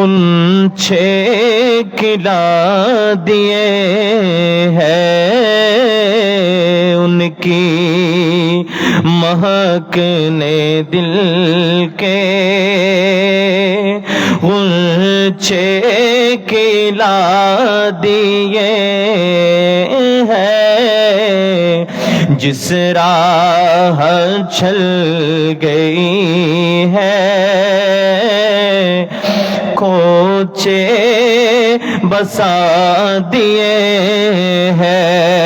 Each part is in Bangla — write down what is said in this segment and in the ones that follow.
ان چھ کلا دیے ہیں۔ ان کی مہک نے دل کے ان چھ کلا دیے ہیں۔ جس راہ چل گئی ہے۔ کوچے بسا دیے ہیں۔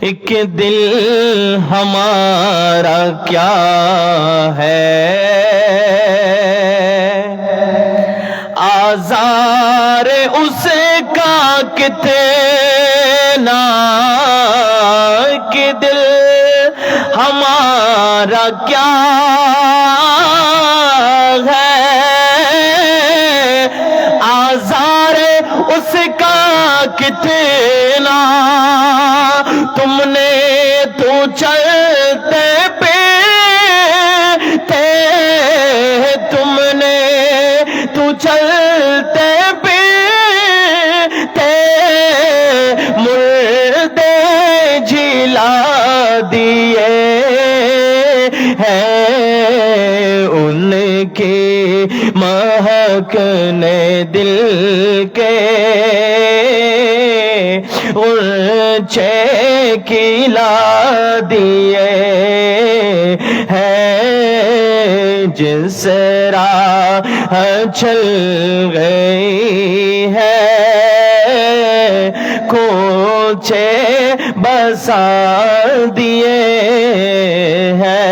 ایک دل ہمارا کیا ہے؟ آزار اس کا کتنا کہ دل ہمارا کیا ہے؟ آزار اس کا کتنا تم نے تو چل ہیں ان کے نے دل کے ارچے کی لا دیئے ہیں جس را چل گئی ہے کوچے بسا دیئے ہیں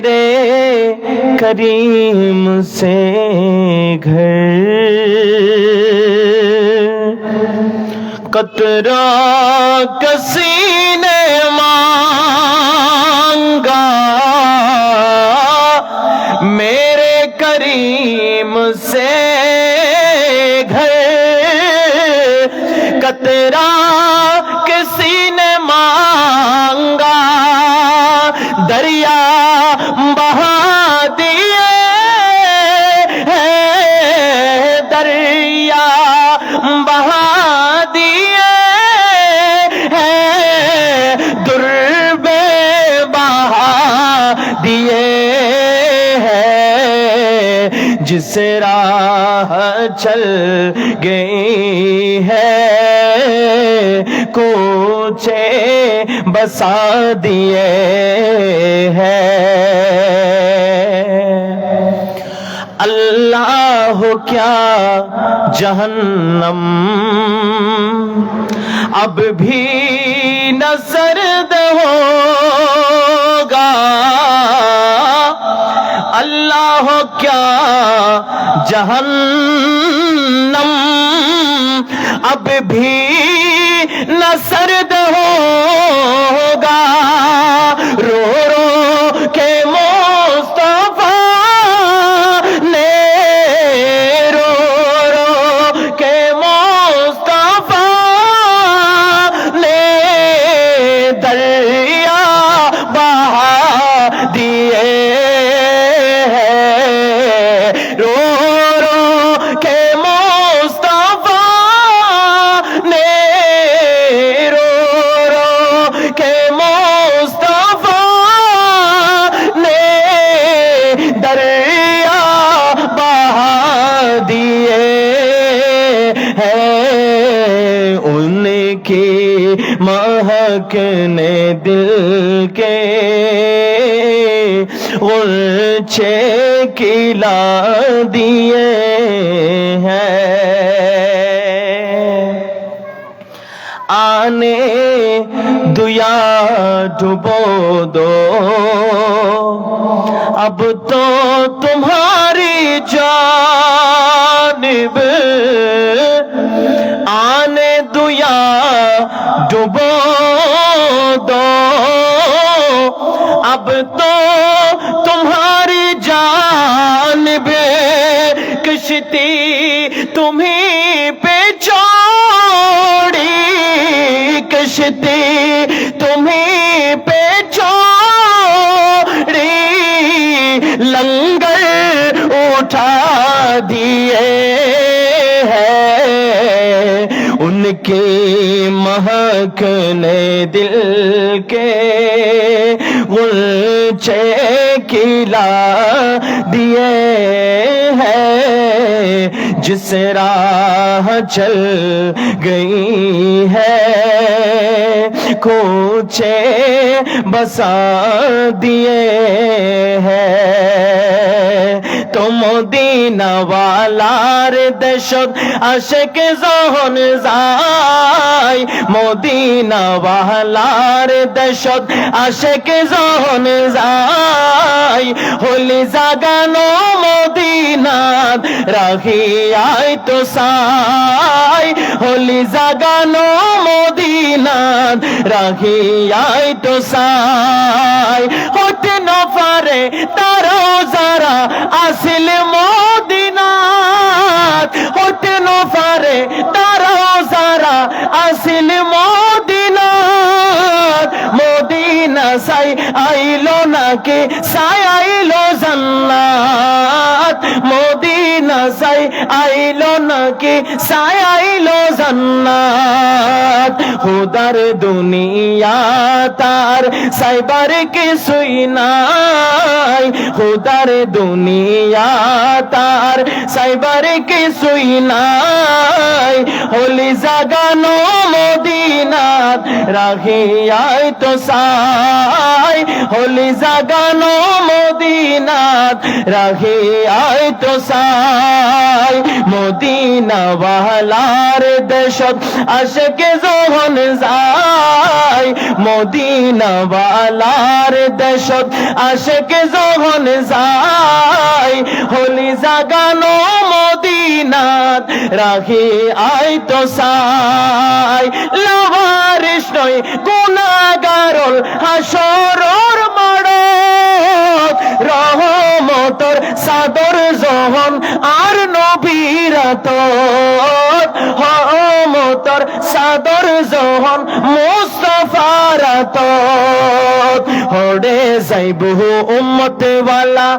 تیرے کریم سے گھر۔ قطرہ کسی نے مانگا۔ میرے کریم سے گھر۔ قطرہ کسی نے مانگا۔ دریا سے راہ چل گئی ہے۔ کوچے بسا دیے ہیں اللہ کیا جہنم۔ اب بھی نظر دہو۔ ہو کیا؟ جہنم اب بھی نہ سرد ہوگا۔ رو महक ने दिल के उलझे किला दिए हैं आने दुया डुबो दो अब तो तुम्हारी जानिब आने दुया ڈبو دو۔ اب تو تمہاری جانب کشتی تمہیں پہ چوڑی کشتی تمہیں پہ چوڑی لنگر اٹھا دیے۔ کی مہک نے دل کے غلچے کلا دیے ہیں۔ जिस राह चल गई है कोचे बसा दिए हैं তো মদিনা ওয়ালার দেশত আশেকে যখন যায় মদিনা ওয়ালার দেশত আশেকে যখন যায় হলি জাগানো মদিনাত রাখিয়াই তো সাই, হলি জাগানো মদিনাত রাখিয়াই তো সাই। হতে না পারে তারাও যারা আসিল মদিনাত হতে না পারে যারা আসিল মদিনাত মদিনা সাই আইলো নাকি? সাই আইলো জান্নাত। মদিনা সাই আইলো নাকি? সাই আইলো জান্নাত। খুদার দুনিয়া তার সাইবার কিছুই নাই। খুদার দুনিয়া তার সাইবার কিছুই নাই। হলি জাগানো মদিনাত রাখিয়াই তো সাই। হলি জাগানো মদিনাত রাখিয়াই তো সাই। মদিনা ওয়ালার দেশত আশেকে যখন যায় মদিনা ওয়ালার দেশত আশেকে যখন যায়, হলি জাগানো মদিনাত রাখি আই তো সাই। লাভারিস নয় গুণাগারল হাসরর মাড়ত রহমতর সাদর জহন আর নবীরাত হমতর সাদর জহন মুস্তফারাত হড়ে যাইব উম্মত ওয়ালা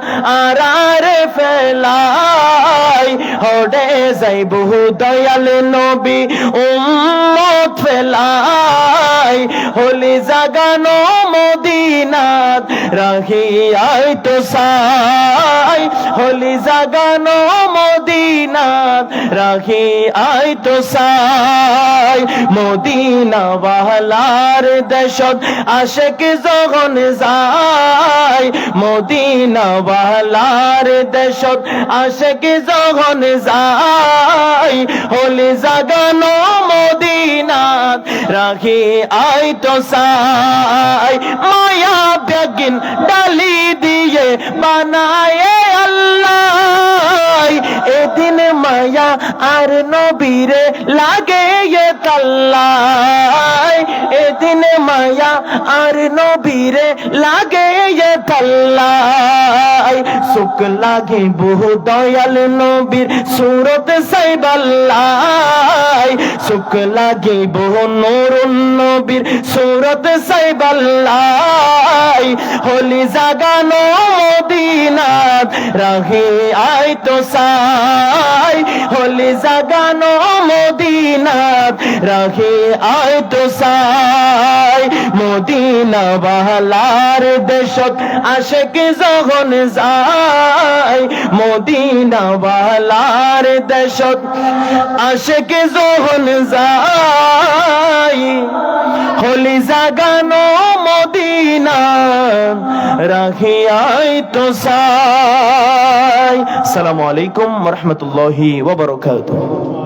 আরারে ফেলাই। হড়ে যাইব দয়াল নবী উম্মত ফেলাই। হলি জাগানো মদিনাত রাখিয়াই তো সাই। হলি জাগানো মদিনাত রাখি আই তো সাই। মদিনা ওয়ালার দেশত আশেক যখন যায়। মদিনা ওয়ালার দেশত আশেক যখন যায়। হলি জাগানো মদিনাত রাখি আই তো সাই মায়া বেগিন ডালি দিয়ে বানায় আল্লাহ। এদিন মায়া আর নবীরে লাগে এ তাল্লাই। এদিন মায়া আর নবীরে লাগে এ তাল্লাই সুখ লাগে বহু দয়াল নবীর সুরত সাইবাল্লাই সুখ লাগে বহু নুরুন নবীর সুরত সাইবাল্লাই হলি জাগানো মদিনাত রাখি আই তো সাই। হলি জাগানো মদিনাত রাখি আই তো সাই। মদিনা বাহালার দেশত আশেক যখন যায় মদিনা বাহালার দেশত আশেক যখন যায়। হলি জাগানো মদিনা রাখিয়াই তো সাই সালামু আলাইকুম রহমতুল্লাহি ওবরকাতুহ